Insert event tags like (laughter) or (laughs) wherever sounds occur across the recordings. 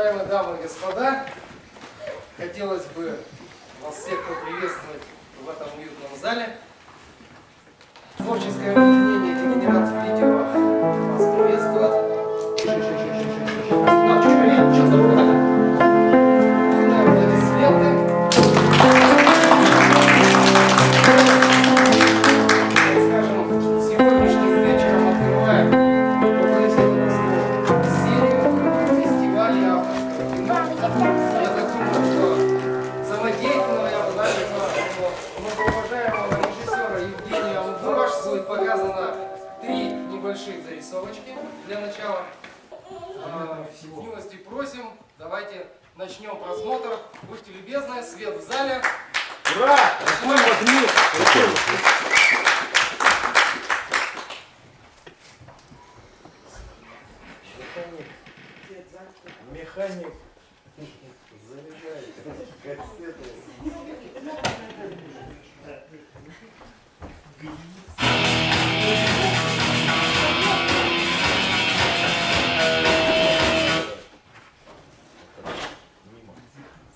Уважаемые дамы и господа, хотелось бы вас всех поприветствовать в этом уютном зале. Творческое объединение «Дегенерат видео» вас приветствует. А, чё, блин, чё многоуважаемого режиссера Евгения Ангураш будет показано три небольших зарисовочки для начала. А, Милости просим, давайте начнем просмотр. Будьте любезны, свет в зале. Ура! Какой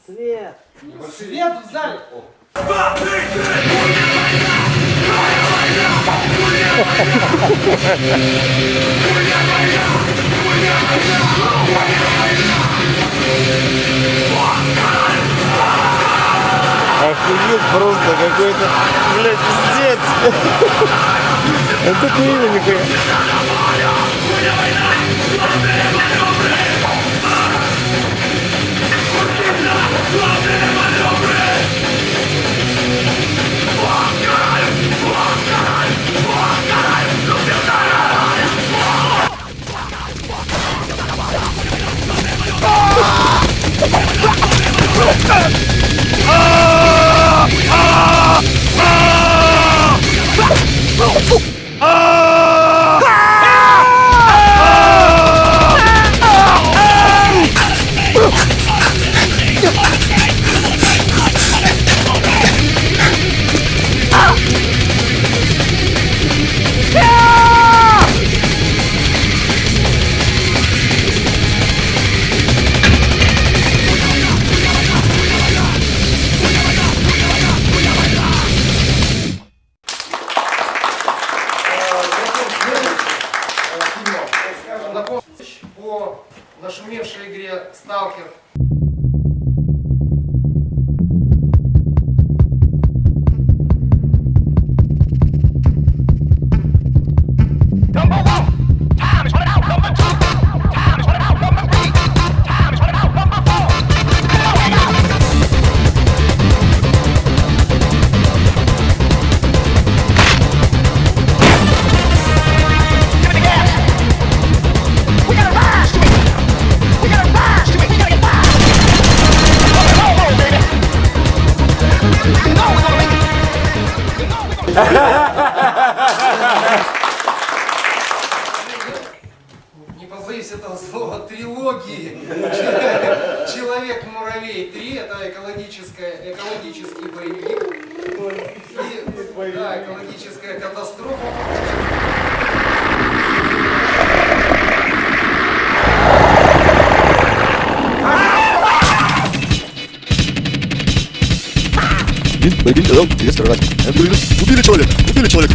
Свет! Свет в зале! (laughs) Охуеть просто какой-то, блядь, пиздец. (laughs) Это хуйня нихуя. Скажем, Stalker. Да, экологическая катастрофа. Где страдать? Убили человека, убили человека.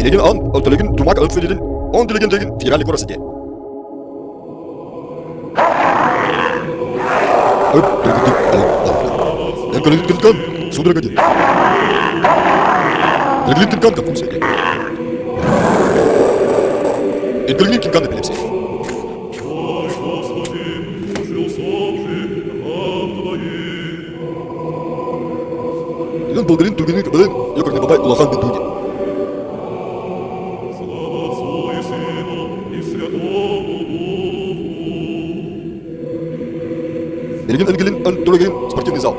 Birinin an, altılıgın dumak alsıligin, on diligin digin, tiranlık orası diye. Öp, dırgıt dik, alıp, alıp. Yan kalıgın kılıkan, sudra gıdın. Dırgılın kılıkan kapım seyge. İdgılın kılıkan da benim seyge. Yan bulgarın turginin kıbalın, yok örneğin babay ulakan bir dugin. Bilgin ilgilin, an turginin, спортивный зал.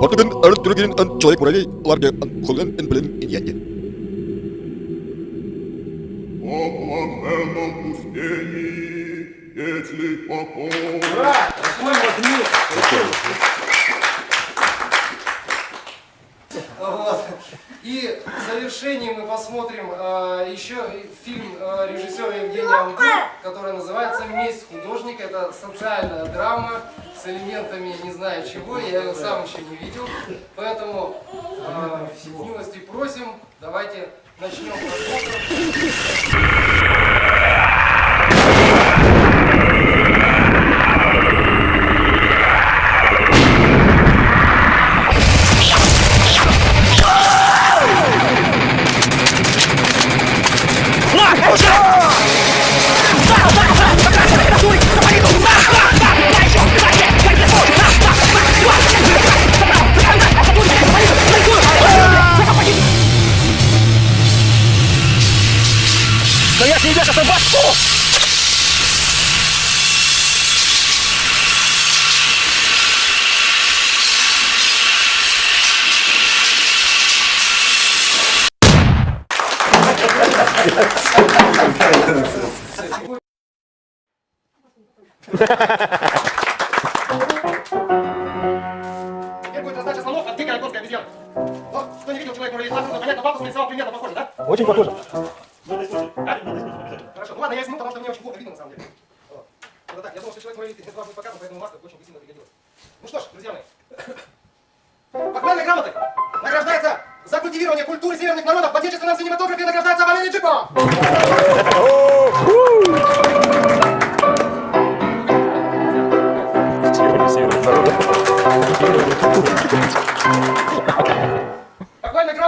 Португан, ан тургinin, an человек-муравей, ларга, ан холган, ан блин, ин янген. О блаженном пустении, Ура! Вот. Завершении мы посмотрим э, еще фильм э, режиссера Евгения Ангур, который называется «Месть художника». Это социальная драма с элементами не знаю чего, я его сам еще не видел. Поэтому э, милости просим, давайте начнем просмотр. Очень похоже. Хорошо, ну ладно, я сниму, потому что мне очень плохо видно на самом деле. Вот. Ну так, я думал, что человек мой видит, будет показан, поэтому маска очень сильно пригодилась. Ну что ж, друзья мои. Похвальной грамотой награждается за культивирование культуры северных народов в отечественном синематографе награждается Валерий Джипо!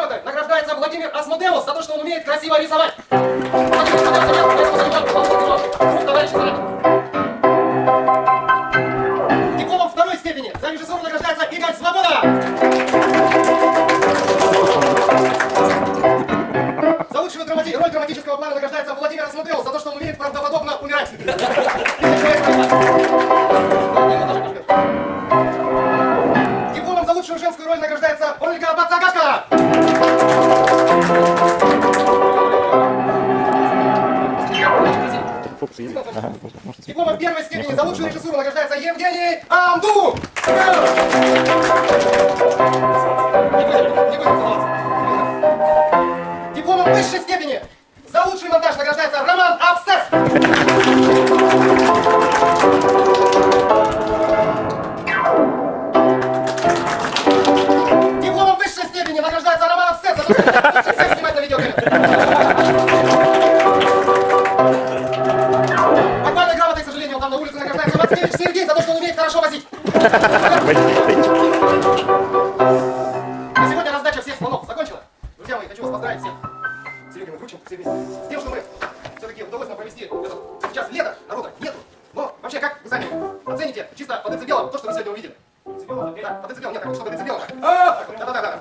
Грамотой награждается Владимир Асмодеус за то, что он умеет красиво рисовать. Дипломом второй степени за режиссуру награждается Игорь Свобода. За лучшую драмати- роль драматического плана награждается Владимир Асмодеус за то, что он умеет правдоподобно умирать. Фокус есть? Ага, может, Дипломом первой степени за лучшую режиссуру награждается Евгений Амду! Не будем, не будем целоваться. Дипломом высшей степени за лучший монтаж награждается Роман На сегодня раздача всех слонов закончена. Друзья мои, хочу вас поздравить всех. Серега, мы вручим все вместе. С тем, что мы все-таки удалось нам провести этот сейчас лето, народа нету. Но вообще, как вы сами оцените чисто по децибелам то, что вы сегодня увидели? Децибелам? Да, по децибелам, нет, так, что по децибелам. Да-да-да.